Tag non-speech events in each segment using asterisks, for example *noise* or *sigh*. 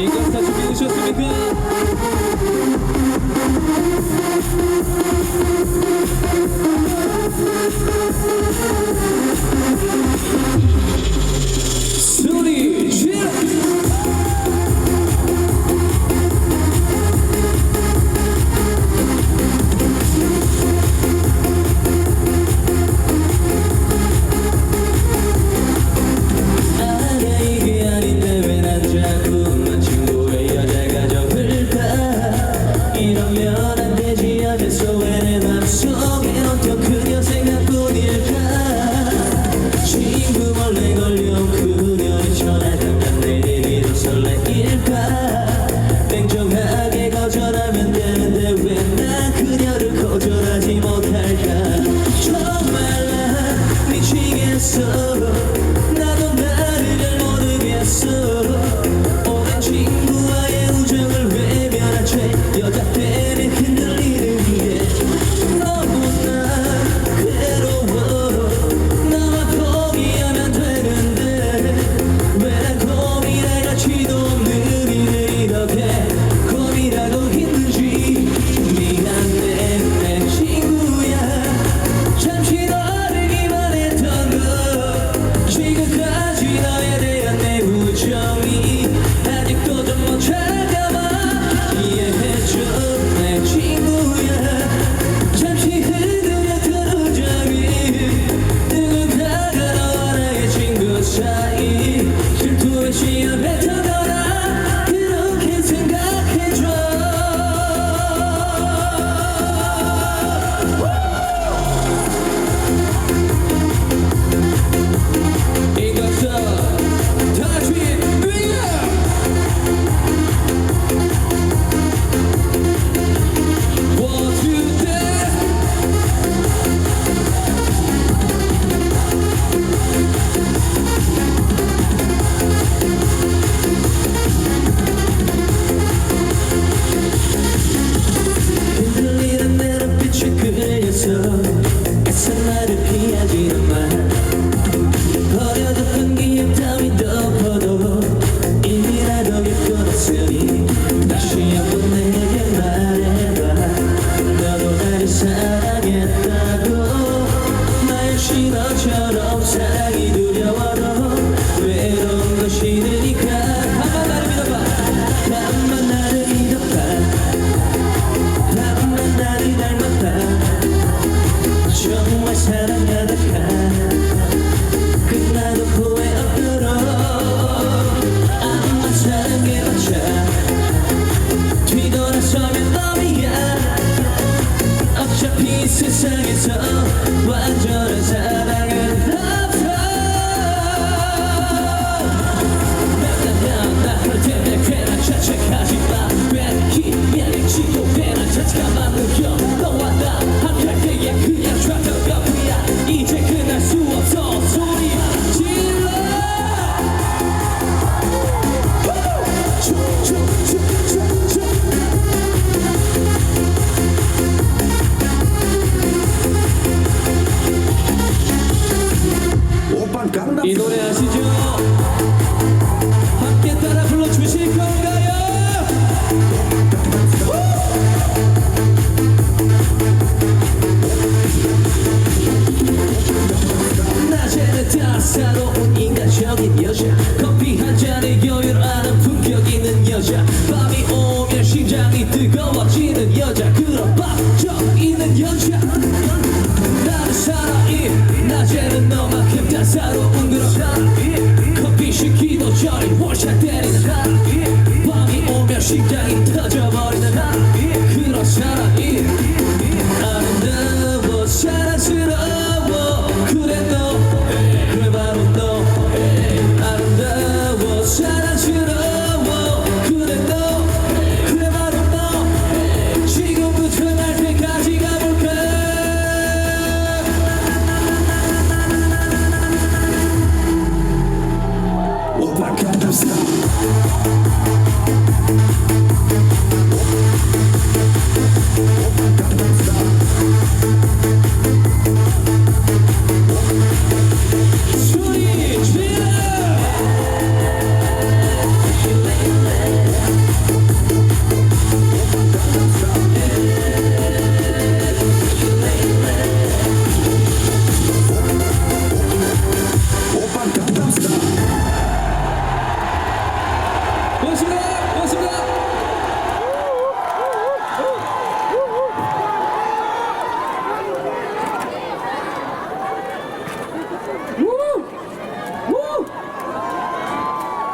Quem gosta de mim, junto me engana 이 세상에서 완전 심장이 터져버리는 나 그런 사람이.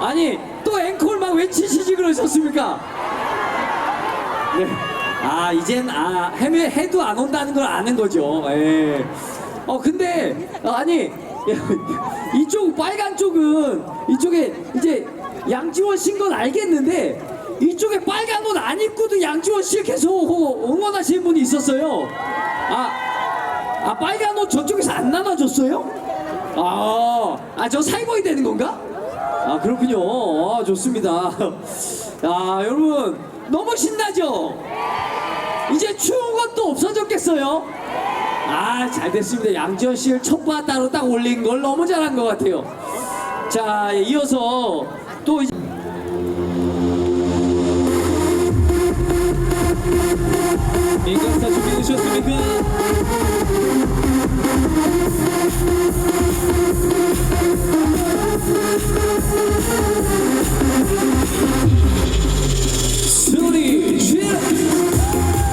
아니 또 앵콜 막 외치시지 그러셨습니까? 네. 아 이젠 아 헤매 해도 안 온다는 걸 아는 거죠. 예. 어 근데 어, 아니 *laughs* 이쪽 빨간 쪽은 이쪽에 이제 양지원 씨인 건 알겠는데 이쪽에 빨간 옷 안 입고도 양지원 씨 계속 응원하시는 분이 있었어요. 아, 아 빨간 옷 저쪽에서 안 나눠줬어요? 아, 아 저 살고이 되는 건가? 아 그렇군요. 아, 좋습니다. 아 여러분 너무 신나죠? 이제 추운 것도 없어졌겠어요? 아 잘 됐습니다. 양지현 씨를 첫바 따로 딱 올린 걸 너무 잘한 것 같아요. 자 이어서 또 이제. Игорь, хочу перешел побегал. Slowly, chill.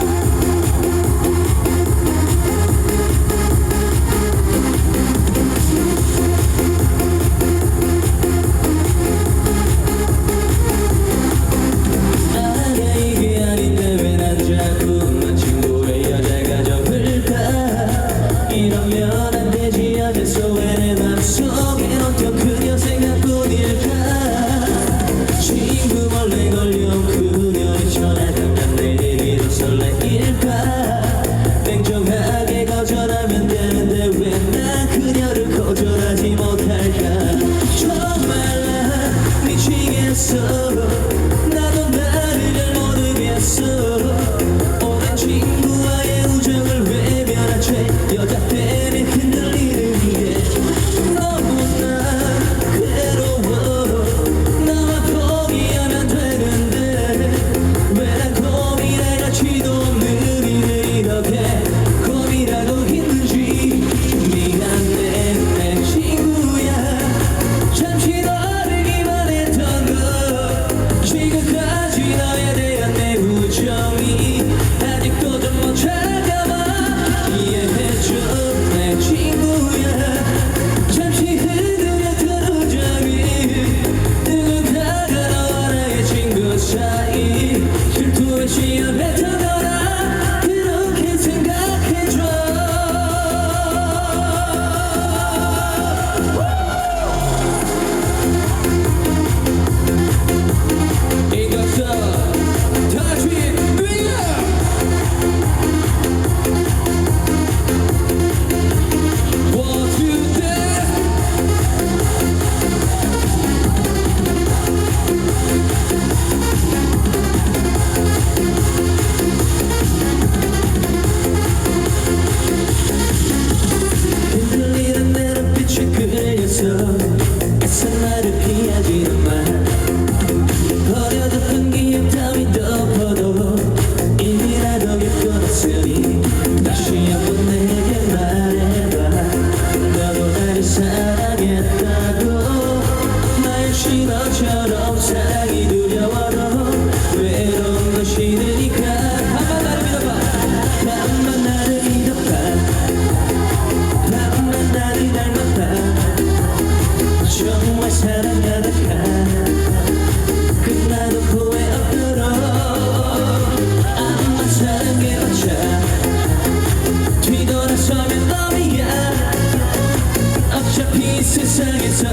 세상에서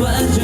완전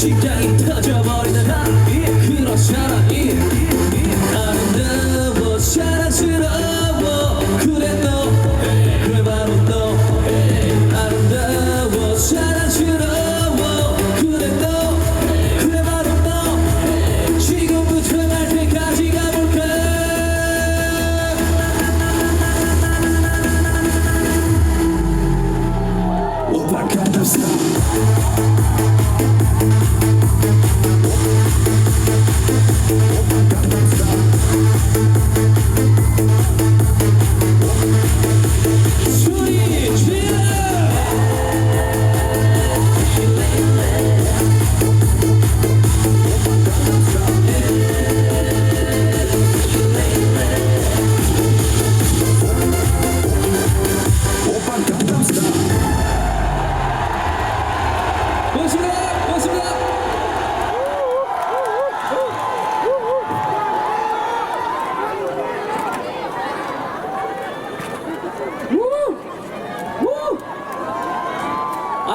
심장이 터져버리는 날 그런 사랑이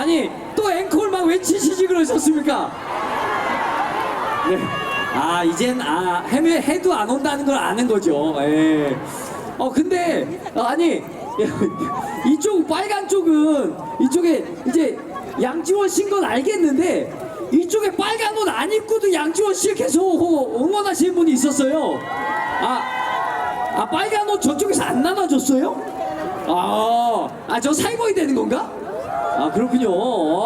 아니 또 앵콜 막 외치시지 그러셨습니까? 네. 아 이젠 아 해외 해도 안 온다는 걸 아는 거죠. 예. 어 근데 아니 *laughs* 이쪽 빨간 쪽은 이쪽에 이제 양지원 씨인 건 알겠는데 이쪽에 빨간 옷 안 입고도 양지원 씨를 계속 응원하시는 분이 있었어요. 아, 아 빨간 옷 저쪽에서 안 나눠줬어요? 아, 아저 사이버이 되는 건가? 아 그렇군요.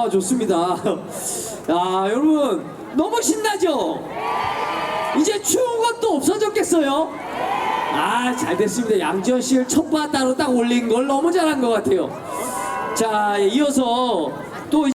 아, 좋습니다. *laughs* 아 여러분 너무 신나죠? 이제 추운 것도 없어졌겠어요? 아, 잘 됐습니다. 양지원 씨를 첫 바다로 딱 올린 걸 너무 잘한 것 같아요. 자, 이어서